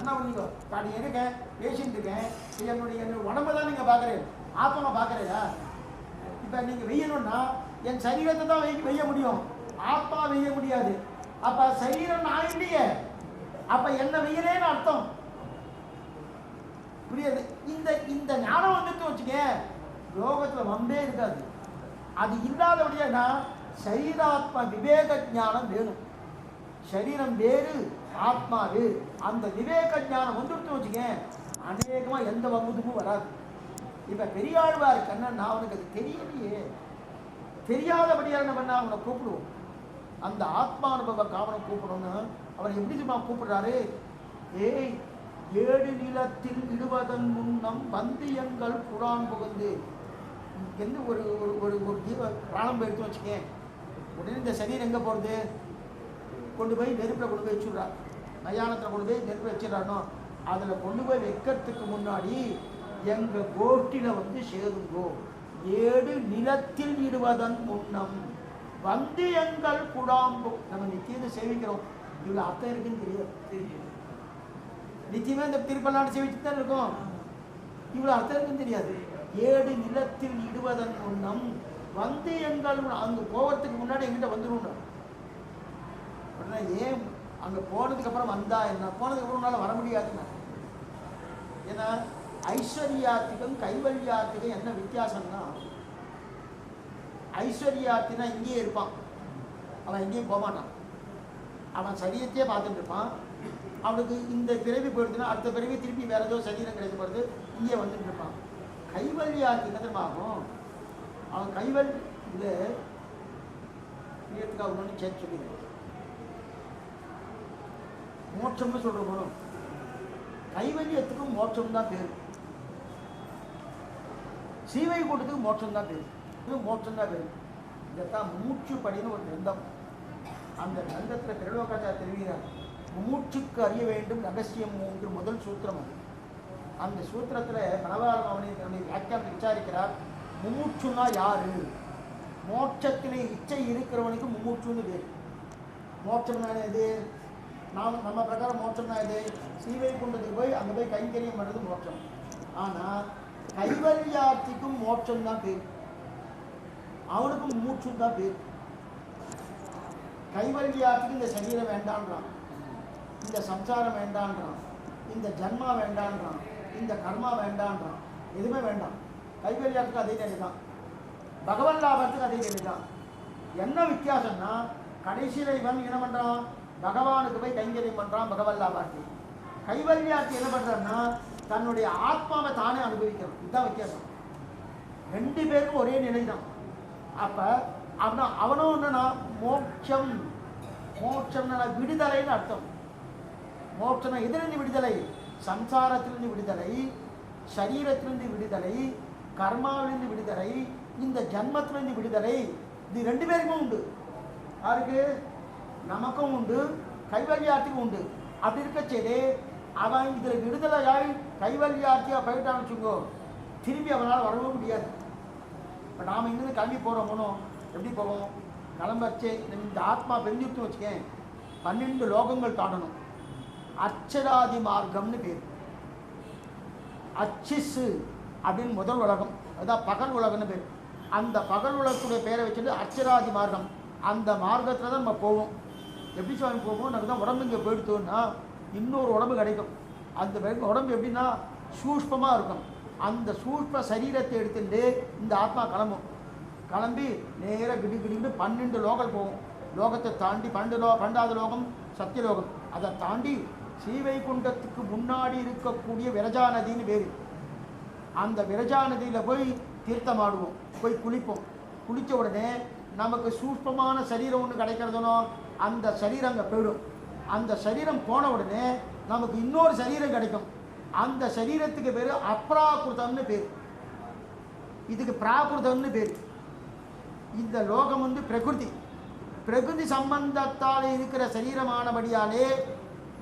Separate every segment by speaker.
Speaker 1: என்ன பண்ணீங்க நான் இருக்கேன் பேசிட்டு இருக்கேன் என்னுடைய என்னுடைய உடம்பை தான் நீங்கள் பார்க்குறேன் ஆத்மா பார்க்குறீங்களா? இப்போ நீங்கள் வெய்யணும்னா என் சரீரத்தை தான் வெய் வெய்ய முடியும். ஆத்மா வெய்ய முடியாது. அப்போ சரீரம் நான் இல்லையே. அப்போ என்ன வெய்யலேன்னு அர்த்தம். புரியாது? இந்த இந்த ஞானம் வந்துட்டு வச்சுக்க யோகத்தில் வம்பே இருக்காது. அது இல்லாதபடியா சரீராத்ம விவேக ஞானம் வேணும். சரீரம் வேறு ஆத்மா அந்த விவேக ஞானம் வந்துட்டு வச்சுக்க அநேகமாக எந்த வம்புதுமும் வராது. இப்போ பெரியாழ்வார் கண்ணன் நான் அவனுக்கு அது தெரியலையே தெரியாதபடியாக என்ன பண்ண அவனை கூப்பிடுவோம். அந்த ஆத்மானுபவ காவனை கூப்பிடணும்னு அவர் எப்படி சும்மா கூப்பிடுறாரு? ஏய் ஏழு நிலத்தில் இடுவதன் முன்னம் வந்து எங்கள் புறான் புகுந்து. எந்த ஒரு ஒரு ஒரு ஒரு ஜீவ பிராணம் எடுத்து வச்சுக்கேன். உடனே இந்த சரீரம் எங்கே போகிறது கொண்டு போய் நெருப்பில் கொண்டு போய் வச்சுடுறார் மயானத்தில் கொண்டு போய் நெருப்பில் வச்சிடறானோ? அதில் கொண்டு போய் வைக்கிறதுக்கு முன்னாடி எங்கள் கோட்டில் வந்து சேருங்கோ. ஏழு நிலத்தில் இடுவதன் முன்னம் வந்து எங்கள் குடாம்பு. நம்ம நித்தியத்தை சேவிக்கிறோம். இவ்வளோ அர்த்தம் இருக்குன்னு தெரியாது. நிச்சயமா இந்த திருப்பல்லாண்டு சேவிச்சு தான் இருக்கும். இவ்வளோ அர்த்தம் இருக்குன்னு தெரியாது. ஏழு நிலத்தில் இடுவதன் முன்னம் வந்து எங்கள் அங்கே போகிறதுக்கு முன்னாடி எங்கிட்ட வந்துடும் ஆனால் ஏன் அங்கே போனதுக்கப்புறம் வந்தா என்ன? போனதுக்கப்புறம் உன்னால் வர முடியாதுன்னா ஏன்னா ஐஸ்வர்யாத்திகம் கைவல்யாத்திகம் என்ன வித்தியாசம்னா ஐஸ்வர்யாத்தினா இங்கேயே இருப்பான். அவன் எங்கேயும் போகமாட்டான் அவன் சரீரத்தையே பார்த்துட்டு இருப்பான். அவனுக்கு இந்த பிறவி போயிடுச்சுன்னா அடுத்த பிறவி திருப்பி வேற ஏதோ சரீரம் கிடைக்க போகிறது இங்கே வந்துட்டு இருப்பான். கைவல்யாத்திகம் ஆகும்? அவன் கைவல் இது பிரியத்துக்கு சேர்த்து சொல்லிடுறேன் மோட்சம்னு சொல்கிற குணம். கைவல்யத்துக்கும் மோட்சம் தான் பேர். சீவை கூட்டத்துக்கு மோட்சம் தான் பேர். இது மோட்சம் தான் பேர். இதைத்தான் மூச்சு படின்னு ஒரு கிரந்தம். அந்த கிரந்தத்தில் திருலோகாச்சார தெரிவிக்கிறார். மூச்சுக்கு அறிய வேண்டும் ரகசியம் மூன்று முதல் சூத்திரம் அது. அந்த சூத்திரத்தில் மணவாள அவனை தன்னுடைய வியாக்கியானத்தை விசாரிக்கிறார். மும்மூச்சுன்னா யாரு? மோட்சத்திலே இச்சை இருக்கிறவனுக்கு மும்மூச்சுன்னு பேர். மோட்சம்னா இது நாம் நம்ம பிரகாரம் மோட்சம்னா தான் சீவை குண்டத்துக்கு போய் அங்கே போய் கைங்கரியம் பண்ணுறது மோட்சம். ஆனால் கைவல்யார்த்திக்கும் மோட்சம் தான் பேர். அவனுக்கும் மூச்சும் தான் பேர். கைவல்யார்த்திக்கு இந்த சரீரம் வேண்டான்றான். இந்த சம்சாரம் வேண்டான்றான். இந்த ஜன்மா வேண்டான்றான். இந்த கர்மா வேண்டான்றான். எதுவுமே வேண்டாம். கைவல்யார்த்துக்கு அதே நிலை தான் பகவன் லாபத்துக்கு அதே நிலை தான் என்ன வித்தியாசம்னா கடைசியில் இவன் என்ன பண்ணுறான் பகவானுக்கு போய் கைங்கரியம் பண்ணுறான் பகவல்லா பாட்டி கைவல்யாட்டி என்ன பண்ணுறாருன்னா தன்னுடைய ஆத்மாவை தானே அனுபவிக்கணும். இதுதான் வித்தியாசம். ரெண்டு பேருக்கும் ஒரே நிலை தான் அப்போ அவனா அவனும் என்னன்னா மோட்சம். மோட்சம்னா விடுதலைன்னு அர்த்தம். மோட்சம்னா எதிலிருந்து விடுதலை? சம்சாரத்திலிருந்து விடுதலை சரீரத்திலிருந்து விடுதலை கர்மாவிலிருந்து விடுதலை இந்த ஜன்மத்திலிருந்து விடுதலை. இது ரெண்டு பேருக்கும் உண்டு. யாருக்கு? நமக்கும் உண்டு கைவல்யார்த்திக்கும் உண்டு. அப்படி இருக்க சரி அவன் இதில் விடுதலையாய் கைவல்யார்த்தியாக போயிட்டான்னு வச்சுக்கோ திரும்பி அவனால் வரவும் முடியாது. இப்போ நாம் இங்கேருந்து கிளம்பி போனோம். எப்படி போவோம்? கிளம்பச்சே இந்த ஆத்மா பெருஞ்சுட்டு வச்சுக்கேன். பன்னெண்டு லோகங்கள் தாண்டணும் அச்சராதி மார்க்கம்னு பேர். அச்சிசு அப்படின்னு முதல் உலகம். அதான் பகல் உலகம்னு பேர். அந்த பகல் உலகத்துடைய பேரை வச்சுட்டு அச்சராதி மார்க்கம். அந்த மார்க்கத்தில் தான் நம்ம போவோம். எப்படி சுவாமி போவோம் நமக்கு தான் உடம்பு இங்கே போயிடுத்தோன்னா இன்னொரு உடம்பு கிடைக்கும். அந்த உடம்பு எப்படின்னா சூஷ்மமாக இருக்கும். அந்த சூஷ்ம சரீரத்தை எடுத்துட்டு இந்த ஆத்மா கிளம்பும். கிளம்பி நேராக கிடி கிடின்னு பன்னெண்டு லோகல் போகும். லோகத்தை தாண்டி பன்னெண்டு லோ பன்னெண்டாவது லோகம் சத்தியலோகம். அதை தாண்டி ஸ்ரீவைகுண்டத்துக்கு முன்னாடி இருக்கக்கூடிய விரஜா நதின்னு பேர். அந்த விரஜா நதியில் போய் தீர்த்தமாடுவோம். போய் குளிப்போம். குளித்த உடனே நமக்கு சூஷ்பமான சரீரம் ஒன்று கிடைக்கிறதுனோ அந்த சரீரம் அங்கே போயிடும். அந்த சரீரம் போன உடனே நமக்கு இன்னொரு சரீரம் கிடைக்கும். அந்த சரீரத்துக்கு பேர் அப்ராகிருதம்னு பேர். இதுக்கு பிராகிருதம்னு பேர். இந்த லோகம் வந்து பிரகிருதி. பிரகிருதி சம்பந்தத்தால் இருக்கிற சரீரமானபடியாலே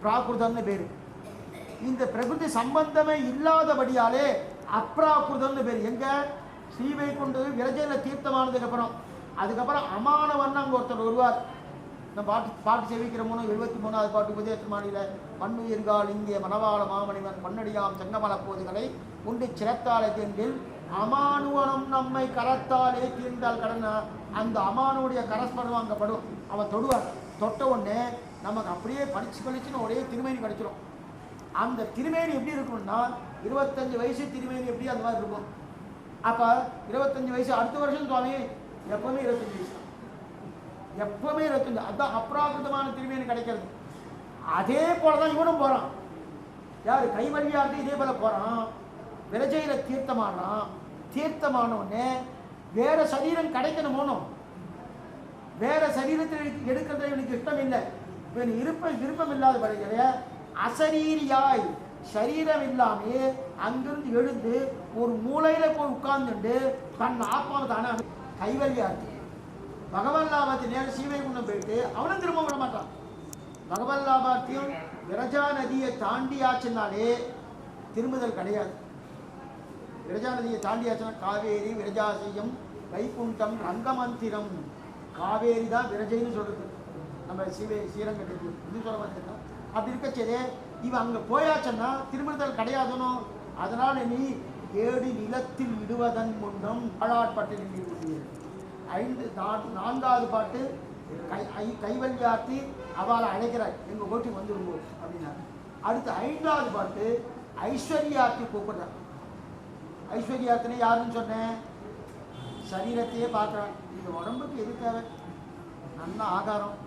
Speaker 1: பிராகிருதம்னு பேர். இந்த பிரகிருதி சம்பந்தமே இல்லாதபடியாலே அப்ராகிருதம்னு பேர். எங்கே? ஸ்ரீவை கொண்டு விரஜையில் தீர்த்தமானதுக்கப்புறம் அதுக்கப்புறம் அமானவன் அங்கே ஒருத்தர் வருவார். நம்ம பாட்டு பாட்டு செவிக்கிற மூணு எழுபத்தி மூணாவது பாட்டு உபதேச மாநில மண்ணுயிர்கால் இந்திய மணவாள மாமணிவன் பொன்னடியாம் செங்கமல போதுகளை உண்டு சிறத்தாலை தீண்டில் அமானுவனம் நம்மை கரத்தாலே தீர்ந்தால் கடனா அந்த அமானுடைய கரஸ்பரம் அங்கே படும் அவன் தொடுவான். தொட்ட உடனே நமக்கு அப்படியே படிச்சு படிச்சுன்னு ஒரே திருமேனி கிடைச்சிரும். அந்த திருமேனி எப்படி இருக்கும்னா இருபத்தஞ்சு வயசு திருமேனி எப்படி அந்த மாதிரி இருக்கும்? அப்போ இருபத்தஞ்சு வயசு அடுத்த வருஷம் சுவாமி எப்பவுமே இருபத்தஞ்சு வயசு. எப்பவுமே இருபத்தஞ்சு அதுதான் அப்ராகிருதமான திருமேனி கிடைக்கிறது. அதே போல தான் இவனும் போகிறான் யார்? கைவழியாக இதே போல போகிறான் விரஜையில தீர்த்தமானான். தீர்த்தமான உடனே வேற சரீரம் கிடைக்கணுமோனும் வேற சரீரத்தை எடுக்கிறது இவனுக்கு இஷ்டம் இல்லை. இவன் இருப்ப விருப்பம் இல்லாத படைகிற அசரீரியாய் சரீரம் இல்லாமே அங்கிருந்து எழுந்து ஒரு மூலையில போய் உட்கார்ந்துட்டு தன் ஆத்மாவை தானே கைவல்யா இருக்கு பகவன் லாபத்து நேரம் சீவைகுண்டம் போயிட்டு அவனும் திரும்ப விட மாட்டான். பகவன் லாபாத்தையும் விரஜா நதியை தாண்டியாச்சுனாலே திரும்புதல் கிடையாது. விரஜா நதியை தாண்டியாச்சுன்னா காவேரி விரஜாசையம் வைகுண்டம் ரங்கமந்திரம். காவேரி தான் விரஜைன்னு சொல்றது. நம்ம சீவை ஸ்ரீரங்கத்துக்கு இது சொல்ல வந்திருக்கோம் அப்படி இருக்கச்சே இவன் அங்கே போயாச்சுன்னா திரும்புதல் கிடையாதுனோ அதனால நீ ஏடு நிலத்தில் இடுவதன் முன்னம் பாழாட்பட்டு நின்று ஐந்து நா- நான்காவது பாட்டு கை ஐ கைவல்யாத்தி அவளை அழைக்கிறாய். எங்கள் கோட்டி வந்துருங்கோ அப்படின்னா. அடுத்து ஐந்தாவது பாட்டு ஐஸ்வர்யாத்தி கூப்பிடுறான் ஐஸ்வர்யாத்தினே யாருன்னு சொன்னேன்? சரீரத்தையே பார்க்குறான். இந்த உடம்புக்கு எது தேவை? நல்ல ஆகாரம்.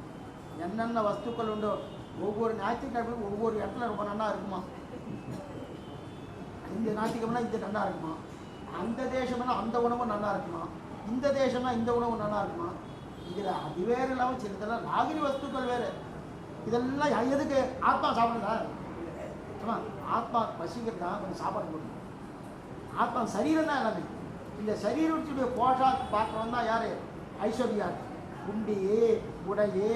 Speaker 1: என்னென்ன வஸ்துக்கள் உண்டோ ஒவ்வொரு ஞாயிற்றுக்கிழமையும் ஒவ்வொரு இடத்துல ரொம்ப நல்லா இருக்குமா? இந்த ஞாயிற்றுக்கிழமை இந்த நல்லா இருக்குமா? அந்த தேசம்னா அந்த உணவு நல்லா இருக்குமா? இந்த தேசம்னா இந்த உணவு நல்லா இருக்குமா? இதில் அது வேறு இல்லாமல் சரி இதெல்லாம் நாகரி வஸ்துக்கள் வேறு. இதெல்லாம் எதுக்கு? ஆத்மா சாப்பிடுதா ஆமா ஆத்மா பசிக்கிறது? தான் கொஞ்சம் சாப்பாடு கொடுக்கும் ஆத்மா சரீரம் தான் எல்லாமே. இந்த சரீரத்துடைய போஷாக் பார்க்குறோம் தான் யார்? ஐஸ்வர்யா. குண்டியே உடையே.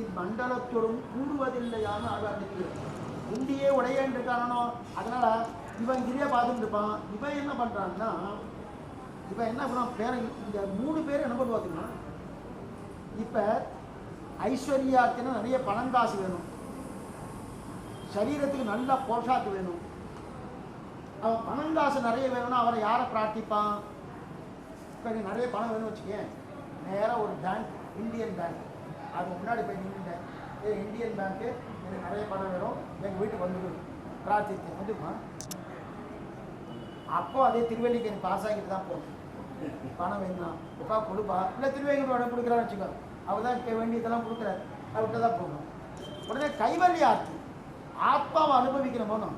Speaker 1: இம்மண்டலத்தோடும் கூடுவதில்லையான்னு ஆழ்வார் உண்டியே உடையேன்னு இருக்கானோ? அதனால் இவன் இங்கேயே பார்த்துட்டு இருப்பான். இவன் என்ன பண்ணுறான்னா இப்போ என்ன பண்ணுவான் பேர இந்த மூணு பேர் என்ன பண்ணுவா இப்போ ஐஸ்வர்யாக்குன்னா நிறைய பணங்காசு வேணும். சரீரத்துக்கு நல்ல போஷாக்கு வேணும். அவன் பணங்காசு நிறைய வேணும்னா அவரை யாரை பிரார்த்திப்பான்? இப்போ நீ நிறைய பணம் வேணும்னு வச்சுக்கேன். நேராக ஒரு பேங்க் இந்தியன் பேங்க் அது முன்னாடி போய் நின்றுட்டேன் இந்தியன் பேங்க்கு எனக்கு நிறைய பணம் வேணும். எங்கள் வீட்டுக்கு வந்துடும் பிரார்த்தித்தேன் வந்துமா அப்போ அதே திருவள்ளிக்கேணி பாஸ் ஆகிட்டு தான் போகும் பணம் வேணும்னா உட்கா கொடுப்பா. இல்லை திருவேங்கரோட கொடுக்குறான்னு வச்சுக்கோ. அவர் தான் இப்போ வேண்டியதெல்லாம் கொடுக்குறாரு. அவர்கிட்ட தான் போகணும் உடனே கைவல்யார்த்தி ஆத்மாவை அனுபவிக்கணும்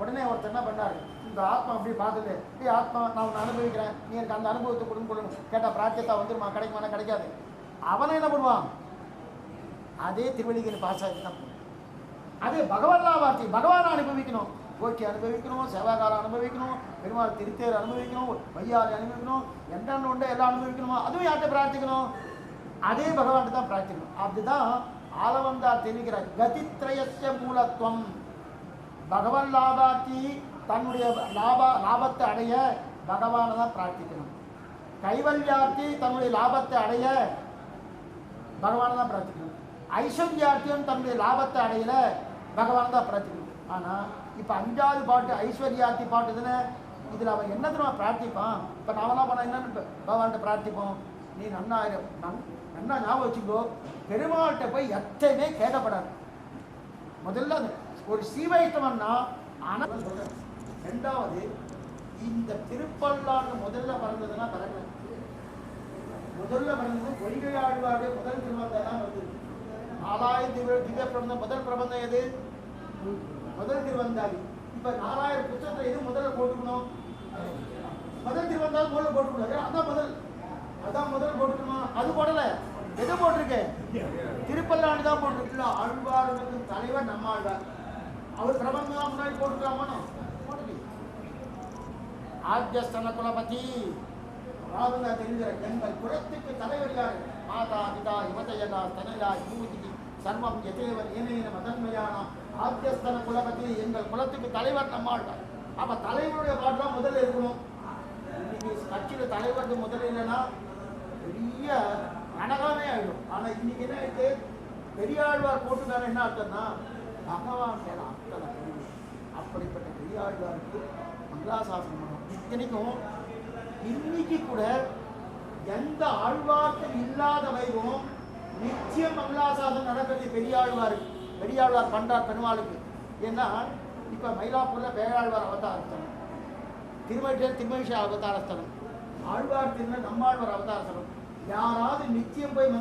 Speaker 1: உடனே ஒருத்தர் என்ன பண்ணாரு? இந்த ஆத்மா அப்படி பார்த்துட்டு இப்படி ஆத்மா நான் உன்னை அனுபவிக்கிறேன். நீ எனக்கு அந்த அனுபவத்தை கொடுன்னு கொள்ளணும் கேட்டால் பிராத்தியத்தா வந்துருமா? கிடைக்குமானா கிடைக்காது. அவனை என்ன பண்ணுவான்? அதே திருவள்ளிக்கேணி பாஸ் ஆகிட்டு தான் போகணும் அதே பகவல்லாவார்த்தி பகவானை அனுபவிக்கணும். கோச்சி அனுபவிக்கணும் சேவாகாலம் அனுபவிக்கணும் பெருமாள் திருத்தேர் அனுபவிக்கணும் வையாளி அனுபவிக்கணும் என்னென்ன உண்டு எல்லாம் அனுபவிக்கணுமோ அதுவும் யார்கிட்ட பிரார்த்திக்கணும்? அதே பகவான்கிட்ட தான் பிரார்த்திக்கணும். அதுதான் ஆலவந்தார் தெரிவிக்கிற கதித்ரயஸ்ய மூலத்துவம். பகவான் லாபார்த்தி தன்னுடைய லாப லாபத்தை அடைய பகவானை தான் பிரார்த்திக்கணும். கைவல்யார்த்தி தன்னுடைய லாபத்தை அடைய பகவானை தான் பிரார்த்திக்கணும். ஐஸ்வர்யார்த்தியும் தன்னுடைய லாபத்தை அடையல பகவான் தான் பிரார்த்திக்கணும். ஆனால் இப்போ அஞ்சாவது பாட்டு ஐஸ்வர்யார்த்தி பாட்டு தானே இதில் அவன் என்ன தெரியுமா பிரார்த்திப்பான்? இப்போ நாமெல்லாம் பண்ண என்னன்னு பகவான்கிட்ட பிரார்த்திப்போம். நீ நன்னா நன் நன்னா ஞாபகம் வச்சுக்கோ. பெருமாள்கிட்ட போய் எத்தையுமே கேட்கப்படாது. முதல்ல அது ஒரு சீவைத்தவன்னா ஆனால் சொல்கிறேன் ரெண்டாவது இந்த திருப்பல்லாண்டு முதல்ல பிறந்ததுன்னா பிறகு. முதல்ல பிறந்தது பொய்கை ஆழ்வாருடைய முதல் திருமந்தம் தான் வருது நாலாயிரத்தி திவ்ய திவ்ய பிரபந்தம் முதல் பிரபந்தம் எது? முதல் திருவந்தாதி இப்ப நாலாயிரம் புத்தகத்தை எது முதல்ல போட்டுக்கணும்? முதல் திருவந்தாதி முதல்ல போட்டுக்கணும் அதான் முதல். அதான் முதல் போட்டுக்கணும்? அது போடல. எது போட்டிருக்கு? திருப்பல்லாண்டு தான் போட்டிருக்குல்ல ஆழ்வார்களுக்கு தலைவர் நம்ம ஆழ்வார் அவர் பிரபந்தம் தான் முன்னாடி போட்டுக்கலாமானோ போட்டுக்கல ஆத்தியஸ்தன குலபதி ராகுலா தெரிகிற எங்கள் குலத்துக்கு தலைவர் யார்? மாதா பிதா யுவதயதா தனயா யூதி சர்வம் எதேவன் ஏனேன மதன்மையானா ஆத்தியஸ்தன குலபதி எங்கள் குலத்துக்கு தலைவர் நம்மாழ்வார். அப்ப தலைவருடைய பாட்டு தான் முதல்ல இருக்கணும். இன்னைக்கு கட்சியில தலைவருக்கு முதல்ல இல்லைன்னா பெரிய அனகாமே ஆயிடும். ஆனா இன்னைக்கு என்ன ஆயிடுச்சு? பெரியாழ்வார் போட்டுக்கான என்ன அர்த்தம்னா பகவான் மேல அத்தனை அப்படிப்பட்ட பெரியாழ்வாருக்கு மங்களாசாசனம் பண்ணணும். இத்தனைக்கும் இன்னைக்கு கூட எந்த ஆழ்வார்த்தம் இல்லாத வைபவம் நிச்சயம் மங்களாசாசனம் நடக்கிறது பெரியாழ்வார் பெரியாழ்வார் பண்ணுறார் பெருமாளுக்கு. ஏன்னா இப்போ மயிலாப்பூரில் பேராழ்வார் அவதாரஸ்தலம். திருமழியில் திருமழிசை அவதாரஸ்தலம். ஆழ்வார் திருமண நம்மாழ்வார் அவதாரஸ்தலம். யாராவது நிச்சயம் போய்